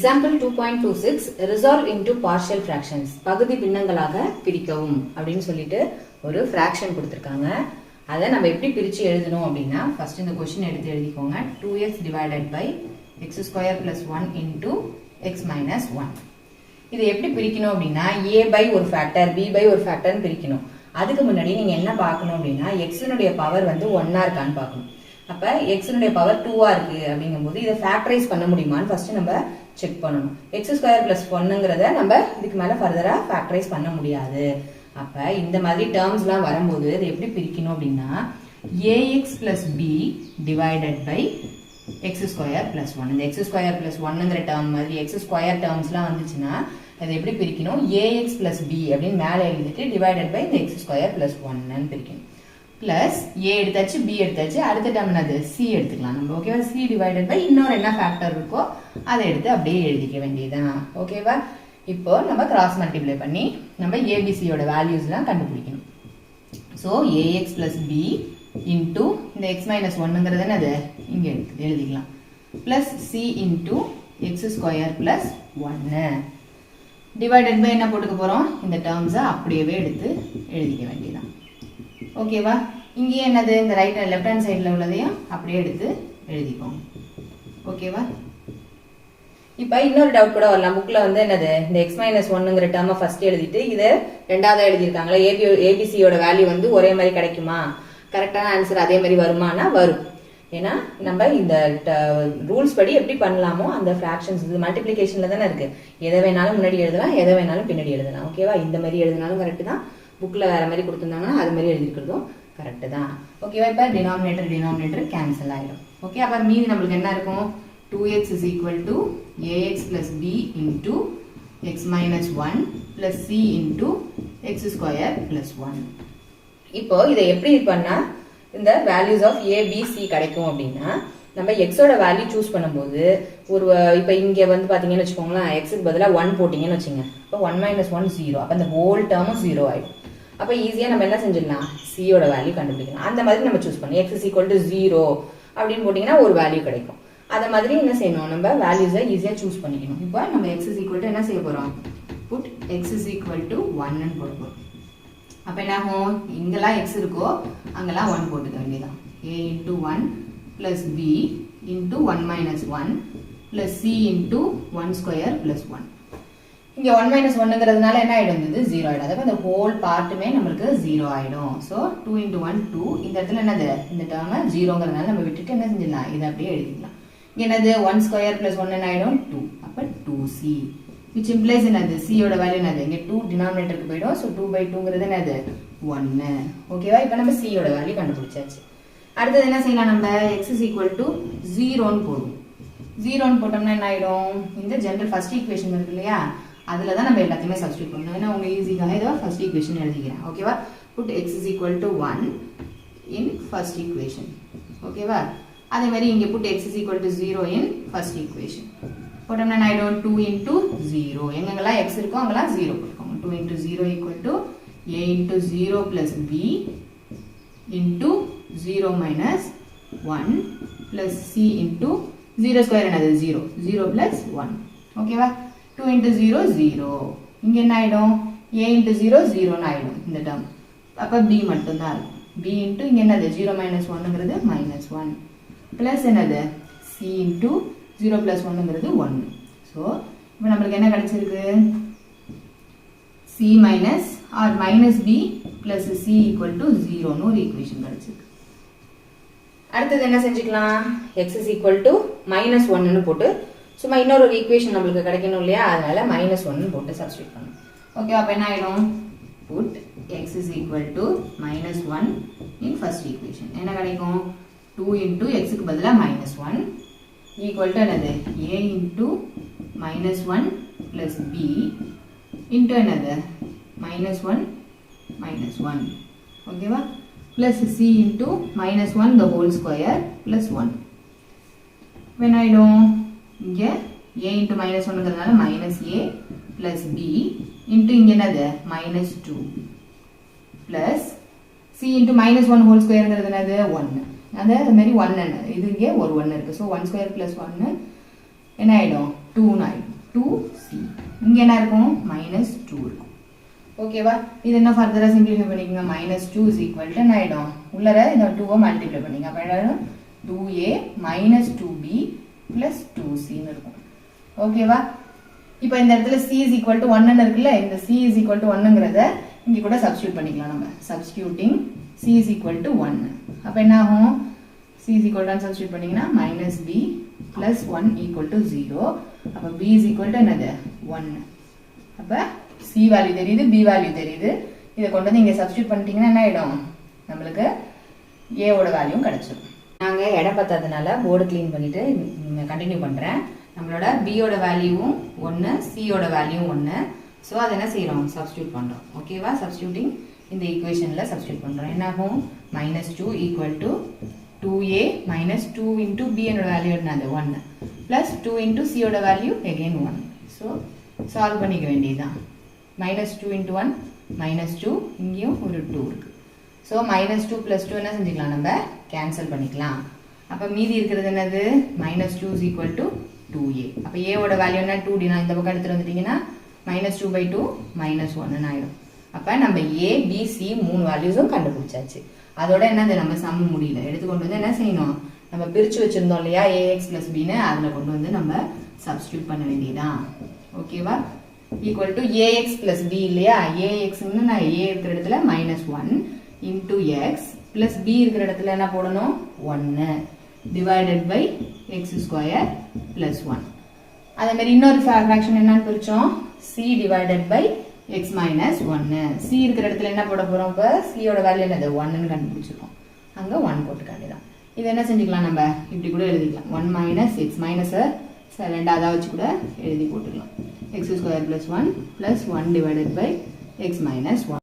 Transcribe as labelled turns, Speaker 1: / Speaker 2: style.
Speaker 1: Example two point two six resolve into partial fractions பகுதி பின்னங்களாக பிரிக்கவும் அப்படின்னு சொல்லிட்டு ஒரு ஃப்ராக்ஷன் கொடுத்துருக்காங்க. அதை நம்ம எப்படி பிரித்து எழுதணும் அப்படின்னா ஃபர்ஸ்ட் இந்த கொஷின் எடுத்து எழுதிக்கோங்க. Two x divided by x square plus one into x minus one இது எப்படி பிரிக்கணும் அப்படின்னா ஏ பை ஒரு ஃபேக்டர் பி பை ஒரு ஃபேக்டர்னு பிரிக்கணும். அதுக்கு முன்னாடி நீங்கள் என்ன பார்க்கணும் அப்படின்னா எக்ஸினுடைய பவர் வந்து ஒன்னா இருக்கான்னு பார்க்கணும். அப்போ எக்ஸினுடைய பவர் டூவாக இருக்கு அப்படிங்கும்போது இதை ஃபேக்டரைஸ் பண்ண முடியுமான்னு ஃபஸ்ட்டு நம்ம செக் பண்ணணும். எக்ஸ் ஸ்கொயர் பிளஸ் ஒன்னுங்கிறத நம்ம இதுக்கு மேலே ஃபர்தராக ஃபேக்டரைஸ் பண்ண முடியாது. அப்போ இந்த மாதிரி டேர்ம்ஸ்லாம் வரும்போது இதை எப்படி பிரிக்கணும் அப்படின்னா A x plus B divided by x square plus one இந்த எக்ஸ் ஸ்கொயர் பிளஸ் ஒன்னுங்கிற டேர்ம் மாதிரி எக்ஸ் ஸ்கொயர் டேர்ம்ஸ்லாம் வந்துச்சுன்னா அதை எப்படி பிரிக்கணும்? ஏஎக்ஸ் பிளஸ் பி அப்படின்னு மேலே எழுதிட்டு டிவைடட் பை இந்த எக்ஸ் ஸ்கொயர் பிளஸ் ஒன்னு பிரிக்கணும். பிளஸ் ஏ எடுத்தாச்சு பி எடுத்தாச்சு அடுத்த டேர்ம் என்னது? சி எடுத்துக்கலாம். நம்ம ஓகேவா சி டிவைடட் பை இன்னொரு என்ன ஃபேக்டர் இருக்கோ அதை எடுத்து அப்படியே எழுதிக்க வேண்டியதுதான். ஓகேவா இப்போ நம்ம கிராஸ் மல்டிப்ளை பண்ணி நம்ம ஏபிசியோட வேல்யூஸ்லாம் கண்டுபிடிக்கணும். So A x plus B into இந்த எக்ஸ் மைனஸ் ஒன்னுங்கிறது என்னது இங்கே இருக்குது எழுதிக்கலாம். Plus C into x square plus ஒன்று டிவைடட் பை என்ன போட்டுக்க போகிறோம் இந்த டேர்ம்ஸை அப்படியே எடுத்து எழுதிக்க வேண்டியதான் ஓகேவா இங்கேயே என்னது? இந்த ரைட் லெஃப்ட் ஹேண்ட் சைடில் உள்ளதையும் அப்படியே எடுத்து எழுதிக்கோங்க. ஓகேவா இப்போ இன்னொரு டவுட் கூட வரலாம். புக்கில் வந்து என்னது? இந்த எக்ஸ் மைனஸ் ஒன்னுங்கிற டேர்மை ஃபர்ஸ்ட் எழுதிட்டு இதை ரெண்டாவது எழுதியிருக்காங்களா? ஏபி ஏபிசியோட வேல்யூ வந்து ஒரே மாதிரி கிடைக்குமா? கரெக்டான ஆன்சர் அதே மாதிரி வருமானா வரும். ஏன்னா நம்ம இந்த ரூல்ஸ் படி எப்படி பண்ணலாமோ அந்த ஃப்ராக்ஷன்ஸ் இது மல்டிப்ளிகேஷனில் தானே இருக்குது எதை வேணாலும் முன்னாடி எழுதலாம் எதை வேணாலும் பின்னாடி எழுதலாம். ஓகேவா இந்த மாதிரி எழுதினாலும் கரெக்டு தான். புக்கில் வேறு மாதிரி கொடுத்துருந்தாங்கன்னா அது மாதிரி எழுதிருக்கிறதும் கரெக்டு தான். ஓகேவா இப்போ டினாமினேட்டர் டினாமினேட்டர் கேன்சல் ஆகிடும் ஓகே அப்புறம் மீதி நம்மளுக்கு என்ன இருக்கும்? Two x is equal to A x plus B into x minus one c C x x square plus one இப்போ இதை எப்படி பண்ணா? இந்த values of a, b, c கிடைக்கும் அப்படின்னா நம்ம எக்ஸோட வேல்யூ சூஸ் பண்ணும்போது ஒரு இப்போ இங்கே வந்து பார்த்தீங்கன்னு வச்சுக்கோங்களேன் எக்ஸுக்கு பதிலாக ஒன் போட்டிங்கன்னு வச்சுங்க. இப்போ ஒன் மைனஸ் ஒன் ஜீரோ அப்போ அந்த ஹோல் டேர்மும் ஜீரோ ஆயிடும். அப்போ ஈஸியாக நம்ம என்ன செஞ்சிடலாம்? சியோட வேல்யூ கண்டுபிடிக்கலாம். அந்த மாதிரி நம்ம சூஸ் பண்ணி x is equal to zero அப்படின்னு போட்டிங்கன்னா ஒரு வேல்யூ கிடைக்கும். அதை மாதிரி என்ன செய்யணும்? நம்ம வேல்யூஸை ஈஸியாக சூஸ் பண்ணிக்கணும். இப்போ நம்ம எக்ஸ் இஸ் ஈக்குவல் டு என்ன செய்ய போகிறோம் put x is equal to ஒன்னு போட போகிறோம் அப்போ என்ன ஆகும்? இங்கெல்லாம் எக்ஸ் இருக்கோ அங்கெல்லாம் ஒன் போட்டுக்க வேண்டியதான் A into one plus B into one minus one plus C into one square plus one இங்கே ஒன் மைனஸ் ஒன்னுங்கிறதுனால என்ன ஆகிடும் இது ஜீரோ ஆகிடும் அதாவது அந்த ஹோல் பார்ட்டுமே நம்மளுக்கு ஜீரோ ஆகிடும் so two into one two இந்த இடத்துல என்னது? இந்த டேர்மை ஜீரோங்கிறதுனால நம்ம விட்டுட்டு என்ன செஞ்சிடலாம்? இதை அப்படியே எழுதிக்கலாம். என்னது? ஒன் ஸ்கொயர் ப்ளஸ் ஒன் என்ன ஆகிடும் டூ அப்போ டூ சி விச் இம்ப்ளைஸ் என்னது? சியோட வேல்யூ என்னது? இங்கே டூ டினாமினேட்டருக்கு போயிடும். ஸோ டூ பை டூங்கிறது என்னது? ஒன்று ஓகேவா இப்போ நம்ம சியோட வேல்யூ கண்டுபிடிச்சாச்சு. அடுத்தது என்ன செய்யலாம் நம்ம? எக்ஸ் இஸ் ஈக்குவல் டு ஜீரோன்னு போடுவோம். ஜீரோன்னு போட்டோம்னா என்ன ஆகிடும் இந்த ஜென்ரல் ஃபர்ஸ்ட் ஈக்குவேஷன் இருக்கு இல்லையா? அதில் தான் நம்ம எல்லாத்தையுமே சப்ஸ்டியூட் பண்ணணும். ஏன்னா உங்கள் ஈஸிக்காக இதை ஃபர்ஸ்ட் ஈக்குவேஷன் எழுதிக்கிறேன். ஓகேவா put x is equal to one in first equation ஓகேவா அதே மாதிரி இங்கே put x is equal to zero in first equation போட்டோம்னா நான் ஆயிடும் டூ இன்டூ ஜீரோ எங்கெங்கெல்லாம் எக்ஸ் இருக்கோ அங்கெல்லாம் zero கொடுக்கோங்க two into zero equal to A into zero plus B into zero minus one plus C into zero square என்னது? Zero zero plus one ஓகேவா two into zero zero இங்கே என்ன ஆகிடும் ஏ into zero ஜீரோன்னு ஆகிடும் இந்த டேர்ம் அப்போ B மட்டும்தான் இருக்கும். பி இன்ட்டு இங்கே என்னது? ஜீரோ மைனஸ் ஒன்னுங்கிறது மைனஸ் ஒன் ப்ளஸ் என்னது? சி இன்டூ ஜீரோ ப்ளஸ் ஒன்றுங்கிறது ஒன்று ஸோ இப்போ நம்மளுக்கு என்ன கிடைச்சிருக்கு? C minus R minus B plus C equal to ஜீரோன்னு ஒரு ஈக்குவேஷன் கிடச்சிருக்கு. அடுத்தது என்ன செஞ்சுக்கலாம்? X is equal to minus ஒன்னு போட்டு சும்மா இன்னொரு ஒரு ஈக்குவேஷன் நம்மளுக்கு கிடைக்கணும் இல்லையா? அதனால மைனஸ் ஒன்னு போட்டு சப்ஸ்டியூட் பண்ணணும். ஓகே அப்போ என்ன ஆகிடும் put x is equal to minus one in first equation என்ன கிடைக்கும்? டூ இன்டூ எக்ஸுக்கு பதிலாக மைனஸ் ஒன் ஈக்குவல் டு என்னது? A into minus one plus B into என்னது? மைனஸ் ஒன் மைனஸ் ஒன் ஓகேவா plus C into minus one the whole square plus one வேணாயிடும் இங்கே A into minus ஒன்றுங்கிறதுனால minus A plus B into இங்கே என்னது? Minus two plus C into minus one whole ஸ்கொயருங்கிறது என்னது? ஒன்று அது மாதிரி one இது இங்கே ஒரு ஒன்று இருக்குது ஸோ ஒன் ஸ்கொயர் ப்ளஸ் ஒன்று என்ன ஆகிடும் டூன்னு ஆகிடும் டூ சி இங்கே என்ன இருக்கும்? மைனஸ் டூ இருக்கும். ஓகேவா இது என்ன ஃபர்தராக சிம்பிளிஃபை பண்ணிக்கோங்க. Minus two is equal to ஆயிடும்? உள்ளர இந்த டூவை மல்டிப்ளை பண்ணிங்க. அப்போ என்ன two A minus two B plus two சின்னு இருக்கும். ஓகேவா இப்போ இந்த இடத்துல சி இஸ் ஈக்குவல் டு ஒன்னு இருக்குல்ல? இந்த சி இஸ் ஈக்குவல் டு ஒன்னுங்கிறத இங்கே கூட சப்ஸ்டியூட் பண்ணிக்கலாம் நம்ம. Substituting C is equal to one அப்போ என்ன ஆகும் C is equal to substitute பண்ணீங்கன்னா minus B plus one equal to zero அப்போ பி இஸ் ஈக்குவல் டு என்னது? ஒன்று அப்போ சி வேல்யூ தெரியுது பி வேல்யூ தெரியுது. இதை கொண்டு வந்து இங்கே சப்ஸ்டியூட் பண்ணிட்டீங்கன்னா என்ன ஆகிடும் நம்மளுக்கு ஏவோட வேல்யூவும் கிடச்சிடும் நாங்கள் இடம் பத்தாதனால போர்டு க்ளீன் பண்ணிட்டு கண்டினியூ பண்ணுறேன் நம்மளோட பியோட வேல்யூவும் ஒன்று சியோட வேல்யூவும் ஒன்று ஸோ அதை என்ன செய்கிறோம் சப்ஸ்டியூட் பண்ணுறோம் ஓகேவா சப்ஸ்டியூட்டிங் இந்த ஈக்குவேஷனில் சப்ஸ்டியூட் பண்ணுறோம் என்ன ஆகும் minus two equal to two A minus two into பியோட வேல்யூ என்னது ஒன்று ப்ளஸ் டூ இன்டூ சியோட value again one so solve பண்ணிக்க வேண்டியதுதான். Minus two into one minus two இங்கேயும் ஒரு டூ இருக்குது so minus two plus two என்ன செஞ்சுக்கலாம் நம்ம? கேன்சல் பண்ணிக்கலாம். அப்போ மீதி இருக்கிறது என்னது? Minus two is equal to two A அப்போ ஏவோட வேல்யூ என்ன? டூ டி நான் இந்த பக்கம் எடுத்துகிட்டு வந்துட்டீங்கன்னா minus two by two minus ஒன்னு ஆகிடும் அப்போ நம்ம ஏ பி சி மூணு வேல்யூஸும் கண்டுபிடிச்சாச்சு. அதோட என்னது நம்ம சம் முடியல. எடுத்துக்கொண்டு வந்து என்ன செய்யணும்? நம்ம பிரித்து வச்சுருந்தோம் இல்லையா? ஏஎக்ஸ் ப்ளஸ் பின்னு அதில் கொண்டு வந்து நம்ம சப்ஸ்டியூட் பண்ண வேண்டியதான் ஓகேவா equal to A x plus B இல்லையா? ஏஎக்ஸ்னு நான் ஏ இருக்கிற இடத்துல minus one into x plus B இருக்கிற இடத்துல என்ன போடணும்? ஒன்று divided by x square plus one அதே மாதிரி இன்னொரு ஃப்ராக்ஷன் என்னன்னு பிரித்தோம் C divided by x minus ஒன்று சி இருக்கிற இடத்துல என்ன போட போகிறோம் இப்போ? சியோட வேல்யூ என்னது? ஒன்னுன்னு கண்டுபிடிச்சிருக்கோம். அங்கே ஒன் போட்டுக்க வேண்டியதான் இதை என்ன செஞ்சுக்கலாம் நம்ம? இப்படி கூட எழுதிக்கலாம். ஒன் மைனஸ் எக்ஸ் மைனஸை ரெண்டாவதாக வச்சு கூட எழுதி போட்டுக்கலாம். X square plus one plus one divided by x minus one